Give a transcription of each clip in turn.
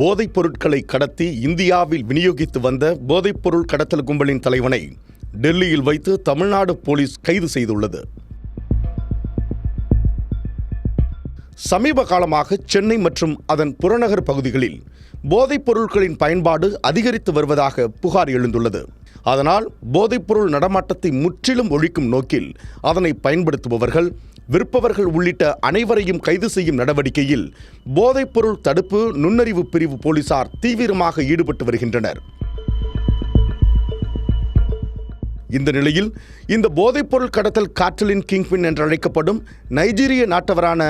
போதைப் பொருட்களை கடத்தி இந்தியாவில் விநியோகித்து வந்த போதைப்பொருள் கடத்தல் கும்பலின் தலைவனை டெல்லியில் வைத்து தமிழ்நாடு போலீஸ் கைது செய்துள்ளது. சமீப காலமாக சென்னை மற்றும் அதன் புறநகர் பகுதிகளில் போதைப் பொருட்களின் பயன்பாடு அதிகரித்து வருவதாக புகார் எழுந்துள்ளது. அதனால் போதைப்பொருள் நடமாட்டத்தை முற்றிலும் ஒழிக்கும் நோக்கில் அதனை பயன்படுத்துபவர்கள் விற்பவர்கள் உள்ளிட்ட அனைவரையும் கைது செய்யும் நடவடிக்கையில் போதைப்பொருள் தடுப்பு நுண்ணறிவு பிரிவு போலீசார் தீவிரமாக ஈடுபட்டு வருகின்றனர். இந்த நிலையில் இந்த போதைப்பொருள் கடத்தல் காற்றலின் கிங்பின் என்று அழைக்கப்படும் நைஜீரிய நாட்டவரான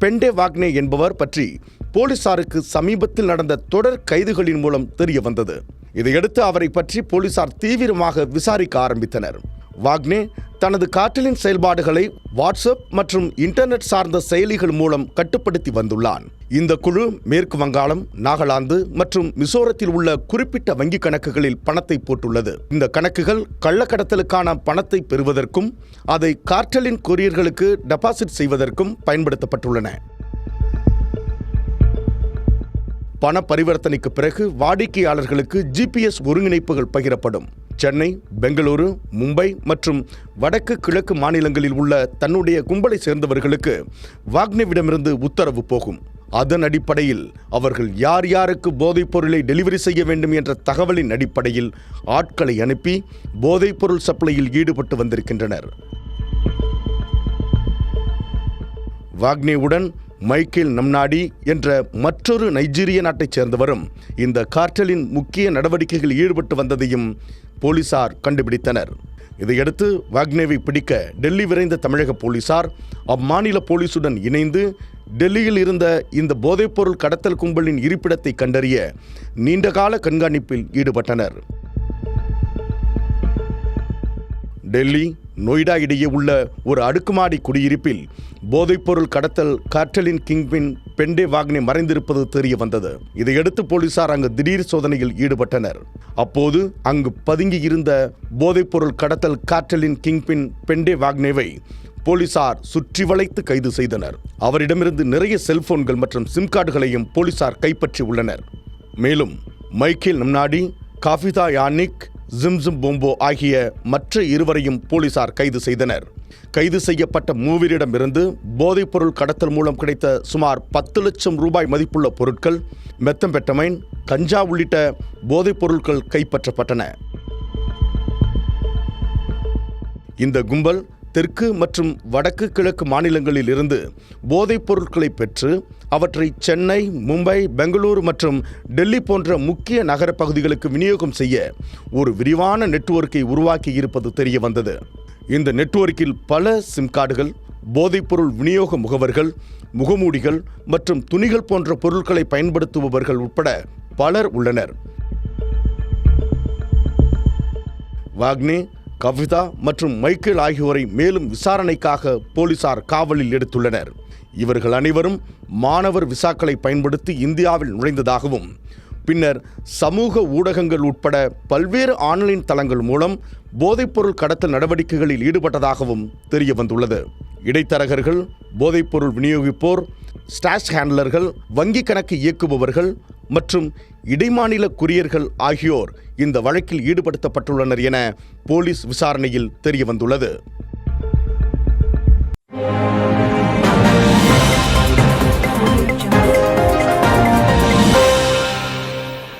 பெண்டே வாக்னே என்பவர் பற்றி போலீசாருக்கு சமீபத்தில் நடந்த தொடர் கைதுகளின் மூலம் தெரிய வந்தது இதையடுத்து அவரை பற்றி போலீசார் தீவிரமாக விசாரிக்க ஆரம்பித்தனர். வாக்னே தனது காற்றலின் செயல்பாடுகளை வாட்ஸ்அப் மற்றும் இன்டர்நெட் சார்ந்த செயலிகள் மூலம் கட்டுப்படுத்தி வந்துள்ளான். இந்த குழு மேற்கு வங்காளம் நாகாலாந்து மற்றும் மிசோரத்தில் உள்ள குறிப்பிட்ட வங்கிக் கணக்குகளில் பணத்தை போட்டுள்ளது. இந்த கணக்குகள் கள்ளக்கடத்தலுக்கான பணத்தை பெறுவதற்கும் அதை கார்டலின் கொரியர்களுக்கு டெபாசிட் செய்வதற்கும் பயன்படுத்தப்பட்டுள்ளன. பண பரிவர்த்தனைக்கு பிறகு வாடிக்கையாளர்களுக்கு ஜிபிஎஸ் ஒருங்கிணைப்புகள் பகிரப்படும். சென்னை பெங்களூரு மும்பை மற்றும் வடக்கு கிழக்கு மாநிலங்களில் உள்ள தன்னுடைய கும்பலை சேர்ந்தவர்களுக்கு வாக்னேவிடமிருந்து உத்தரவு போகும். அதன் அடிப்படையில் அவர்கள் யார் யாருக்கு போதைப் பொருளை டெலிவரி செய்ய வேண்டும் என்ற தகவலின் அடிப்படையில் ஆட்களை அனுப்பி போதைப்பொருள் சப்ளையில் ஈடுபட்டு வந்திருக்கின்றனர். வாக்னேவுடன் மைக்கேல் நம்நாடி என்ற மற்றொரு நைஜீரிய நாட்டைச் சேர்ந்தவரும் இந்த கார்டலின் முக்கிய நடவடிக்கைகளில் ஈடுபட்டு வந்ததையும் போலீசார் கண்டுபிடித்தனர். இதையடுத்து வாக்னேவை பிடிக்க டெல்லி விரைந்த தமிழக போலீசார் அம்மாநில போலீசுடன் இணைந்து டெல்லியில் இருந்த இந்த போதைப்பொருள் கடத்தல் கும்பலின் இருப்பிடத்தை கண்டறிய நீண்டகால கண்காணிப்பில் ஈடுபட்டனர். டெல்லி நொய்டா இடையே உள்ள ஒரு அடுக்குமாடி குடியிருப்பில் போதைப்பொருள் கடத்தல் கார்டலின் கிங்பின் பெண்டே வாக்னே மறைந்திருப்பது தெரிய வந்தது. இதையடுத்து போலீசார் அங்கு திடீர் சோதனையில் ஈடுபட்டனர். அப்போது அங்கு பதுங்கி இருந்த போதைப்பொருள் கடத்தல் கார்டலின் கிங்பின் பெண்டே வாக்னேவை போலீசார் சுற்றி வளைத்து கைது செய்தனர். அவரிடமிருந்து நிறைய செல்போன்கள் மற்றும் சிம் கார்டுகளையும் போலீசார் கைப்பற்றி உள்ளனர் மேலும் மைக்கேல் நம்நாடி காஃபிதா யானிக் ஜிம்ஜிம் பொம்போ ஆகிய மற்ற இருவரையும் போலீசார் கைது செய்தனர். கைது செய்யப்பட்ட மூவரிடமிருந்து போதைப்பொருள் கடத்தல் மூலம் கிடைத்த சுமார் பத்து லட்சம் ரூபாய் மதிப்புள்ள பொருட்கள் மெத்தம்பெட்டமைன் கஞ்சா உள்ளிட்ட போதைப் பொருட்கள் கைப்பற்றப்பட்டன. இந்த கும்பல் தெற்கு மற்றும் வடக்கு கிழக்கு மாநிலங்களில் இருந்து போதைப் பொருட்களை பெற்று அவற்றை சென்னை மும்பை பெங்களூரு மற்றும் டெல்லி போன்ற முக்கிய நகர பகுதிகளுக்கு விநியோகம் செய்ய ஒரு விரிவான நெட்வொர்க்கை உருவாக்கி இருப்பது தெரிய வந்தது இந்த நெட்வொர்க்கில் பல சிம் கார்டுகள் போதைப்பொருள் விநியோக முகவர்கள் முகமூடிகள் மற்றும் துணிகள் போன்ற பொருட்களை பயன்படுத்துபவர்கள் உட்பட பலர் உள்ளனர். வாக்னே கவிதா மற்றும் மைக்கேல் ஆகியோரை மேலும் விசாரணைக்காக போலீசார் காவலில் எடுத்துள்ளனர். இவர்கள் அனைவரும் மாணவர் விசாக்களை பயன்படுத்தி இந்தியாவில் நுழைந்ததாகவும் பின்னர் சமூக ஊடகங்கள் உட்பட பல்வேறு ஆன்லைன் தளங்கள் மூலம் போதைப்பொருள் கடத்தல் நடவடிக்கைகளில் ஈடுபட்டதாகவும் தெரிய வந்துள்ளது இடைத்தரகர்கள் போதைப்பொருள் விநியோகிப்போர் ஸ்டாஷ் ஹேண்ட்லர்கள் வங்கி கணக்கு இயக்குபவர்கள் மற்றும் இடைமாநில குரியர்கள் ஆகியோர் இந்த வழக்கில் ஈடுபடுத்தப்பட்டுள்ளனர் என போலீஸ் விசாரணையில் தெரியவந்துள்ளது.